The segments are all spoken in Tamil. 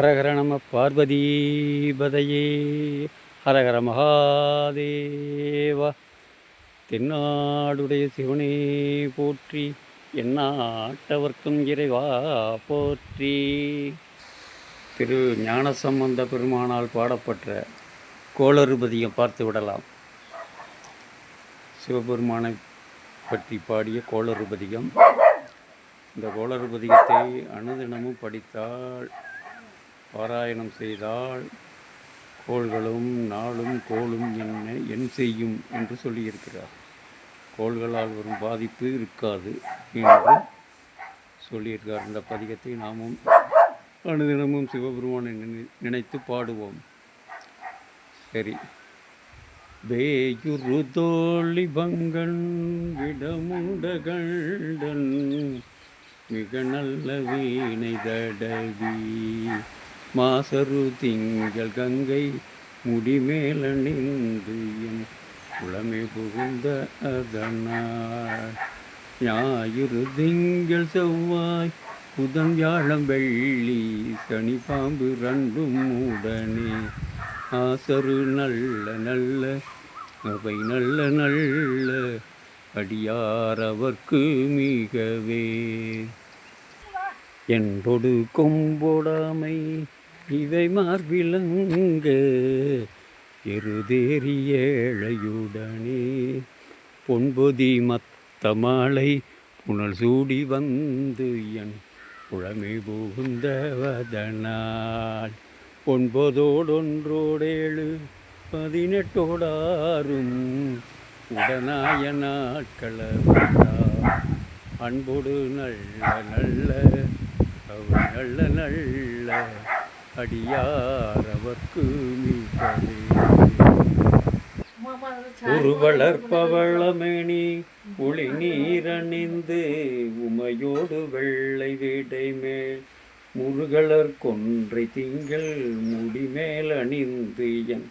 ஹரஹர நம பார்வதீபதையே ஹரஹர மகாதேவ தென்னாடுடைய சிவனே போற்றி என்னாட்டவர்க்கும் இறைவா போற்றி। திரு ஞானசம்பந்த பெருமானால் பாடப்பட்ட கோளறுபதியம் பார்த்து விடலாம். சிவபெருமானை பற்றி பாடிய கோளறுபதிகம் இந்த கோளறுபதிகத்தை அனுதினமும் படித்தால் பாராயணம் செய்தால் கோள்களும் நாளும் கோளும் என்ன என் செய்யும் என்று சொல்லியிருக்கிறார். கோள்களால் வரும் பாதிப்பு இருக்காது என்று சொல்லியிருக்கார் இந்த பதிகத்தை நாமும் அனுதினமும் சிவபெருமானை நினை நினைத்து பாடுவோம். சரி. வேயுரு தோழி பங்கன் விடமுடகண்டன் மிக நல்ல வீணை தடவி மாசரு திங்கள் கங்கை முடிமேல நின்று என் குளமே புகுந்த அதனால் ஞாயிறு திங்கள் செவ்வாய் புதன் வியாழம் வெள்ளி சனி பாம்பு ரெண்டும் உடனே. ஆசரு நல்ல நல்ல அவை நல்ல நல்ல அடியார் அவர்க்கு மிகவே. என்பொடு கொம்பொடாமை இதை மார்பிலங்க எருதேறி ஏழையுடனே பொன்பொதி மத்த மாலை புனல் சூடி வந்து என் புழமை புகுந்தவதனால் ஒன்பதோடொன்றோடேழு பதினெட்டோடாரும் உடனாய நாட்களவா அன்போடு நல்ல நல்ல அவள் நல்ல நல்ல அடியார் அவர்க்கு மிகவே ஒரு வளர்ப்பவளமேனி ஒளி நீரணிந்து உமையோடு வெள்ளை வீடை மேல் முருகலர் கொன்றை திங்கள் முடிமேல் அணிந்து என்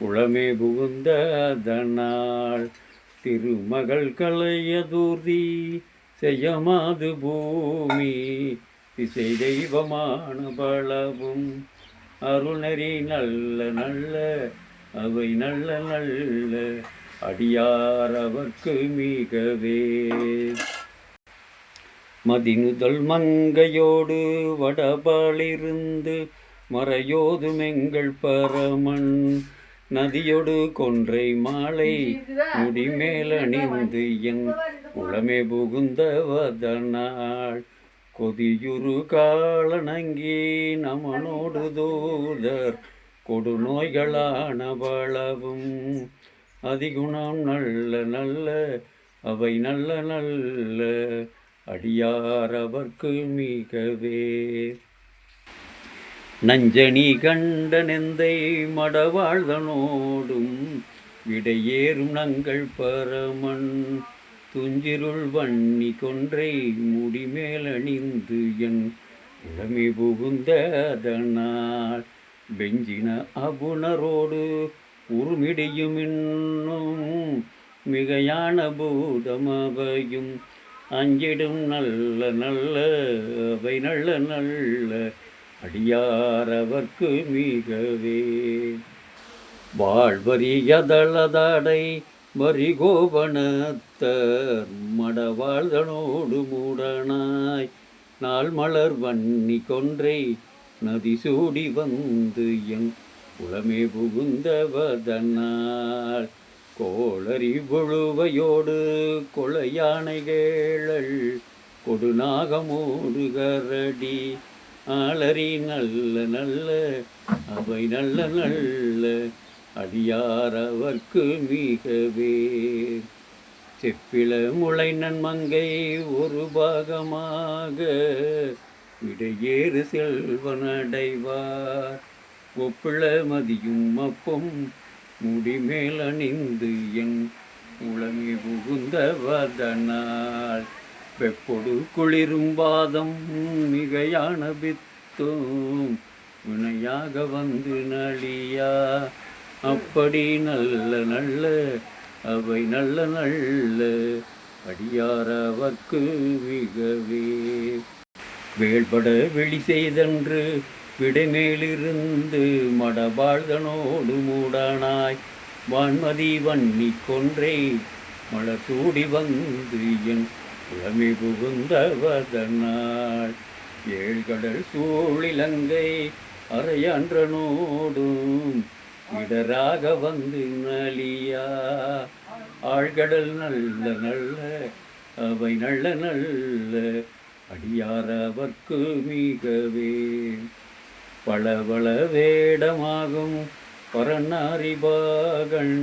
உளமே புகுந்த அதனால் திருமகள் கலையதூர்தி செய்யமாது பூமி திசை தெய்வமான பலவும். அருணரி நல்ல நல்ல அவை நல்ல நல்ல அடியார் அவர்க்கு மிகவே. மதினுதல் மங்கையோடு வடபாலிருந்து மறையோதும் எங்கள் பரமன். நதியொடு கொன்றை மாலை முடிமேல் அணிந்து என் உளமே புகுந்தவதனால் கொதியுரு காலனங்கி நமனோடு தூதர். கொடுநோய்களான பலவும் அதிகுணம் நல்ல நல்ல அவை நல்ல நல்ல அடியார் அவர்க்கு மிகவே. நஞ்சனி கண்ட நெந்தை மடவாழ்தனோடும் விடையேறும் நங்கள் பரமன். துஞ்சிருள் வன்னி கொன்றை முடிமேலணிந்து என் உடமை புகுந்த அதனால் பெஞ்சின அபுணரோடு உருமிடியும் இன்னும் மிகையான பூதமவையும். அஞ்சிடும் நல்ல நல்ல அவை நல்ல நல்ல அடியாரவர்க்கு மிகவே. வாழ்வரியதளதாடை வரிகோபனத்தர் மடவாழ்தனோடு மூடனாய் நாள் மலர் வன்னி கொன்றை நதி சூடி வந்து என் குளமே புகுந்தவதனால் கோளறி புழுவையோடு கொலையானைகேழல் கொடுநாகமோடு கரடி ஆளறி நல்ல நல்ல அவை நல்ல நல்ல அடியாரவர்க்கு மிகவே. செப்பிள முளை நன்மங்கை ஒரு பாகமாக. இடையேறு செல்வனடைவார். ஒப்பிள மதியும் அப்பும் முடிமேல் அணிந்து என் உளமே புகுந்தவதனால் வெப்பொடு குளிரும் பாதம் மிகையான பித்தும் வினையாக வந்து நலியா. அப்படி நல்ல நல்ல அவை நல்ல நல்ல அடியாரவர்க்கு மிகவே வேள்பட வெளி செய்தன்று விடைமேலிருந்து மடபாழ்தனோடு மூடானாய். வான்மதி வன்னி கொன்றை மலர் சூடி வந்து என் புலமை புகுந்தவதனாள் ஏழ்கடல் சூழிலங்கை அரையன்றனோடும் இடராக வந்து நலியா. ஆழ்கடல் நல்ல நல்ல அவை நல்ல நல்ல அடியார் அவர்க்கு மிகவே. பளபள வேடமாகும் பரநாரிபாகன்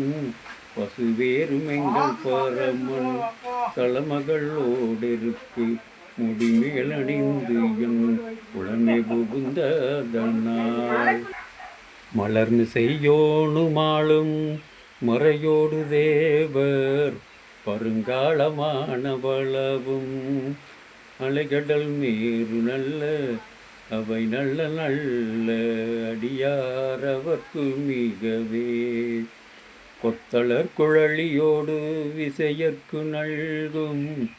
பசுவேறும் எங்கள் பரமன். தலமகளோடிருக்கு முடிமேலணிந்து என் உடனே புகுந்ததனால் மலர்ந்து செய்யோனுமாளும் மறையோடு தேவர் பருங்காலமானவளவும். அலைகடல் மேறு நல்ல அவை நல்ல நல்ல அடியாரவர்க்கு மிகவே. கொத்தளர் குழலியோடு விசையற்கு நல்கும்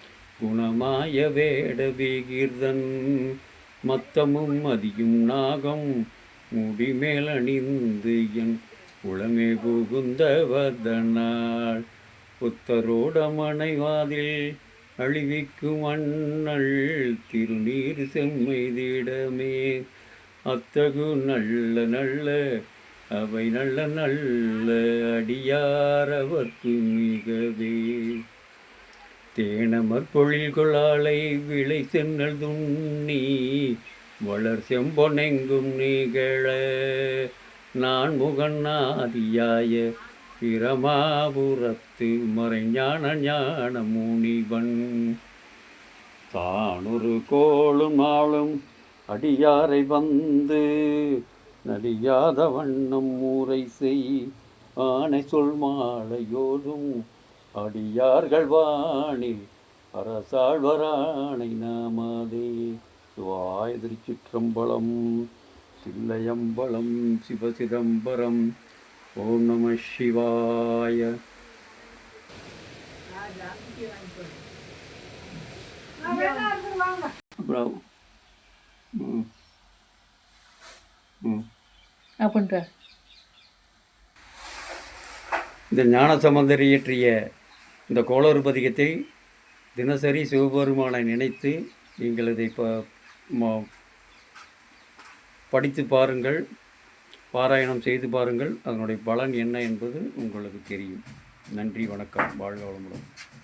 குணமாய வேட விகிர்தன் மத்தமும் மதியும் நாகம் முடிமேல் அணிந்து என் உளமே புகுந்தவதனால் புத்தரோட மனைவாதில் அழிவிக்கும் அண்ணல் திருநீர் செம்மைதிடமே அத்தகு நல்ல நல்ல அவை நல்ல நல்ல அடியாரவர்க்கு மிகவே. தேனமர் பொழில் கொளாலை விளை சென்னல் துண்ணி வளர் செம்பொனெங்கும் நிகழ நான் முகநாதியாய பிரமாபுரத்து மறைஞான ஞான முனிவன் தானொரு கோளும் ஆளும் அடியாரை வந்து நடியாத வண்ணம் ஊரை செய் ஆனை சொல் மாலையோதும் அடியார்கள் வானில் அரசாழ்வரானை நாமாதே. சிவாய திருச்சிற்றம்பலம் சில்லையம்பலம் சிவசிதம்பரம். ஓம் நம சிவாய. இந்த ஞானசம்பந்தர் இயற்றிய இந்த கோளறு பதிகத்தை தினசரி சிவபெருமானை நினைத்து நீங்கள் இதை ப ம- படித்து பாருங்கள் பாராயணம் செய்து பாருங்கள். அதனுடைய பலன் என்ன என்பது உங்களுக்கு தெரியும். நன்றி வணக்கம். வாழ்க வளமுடன்.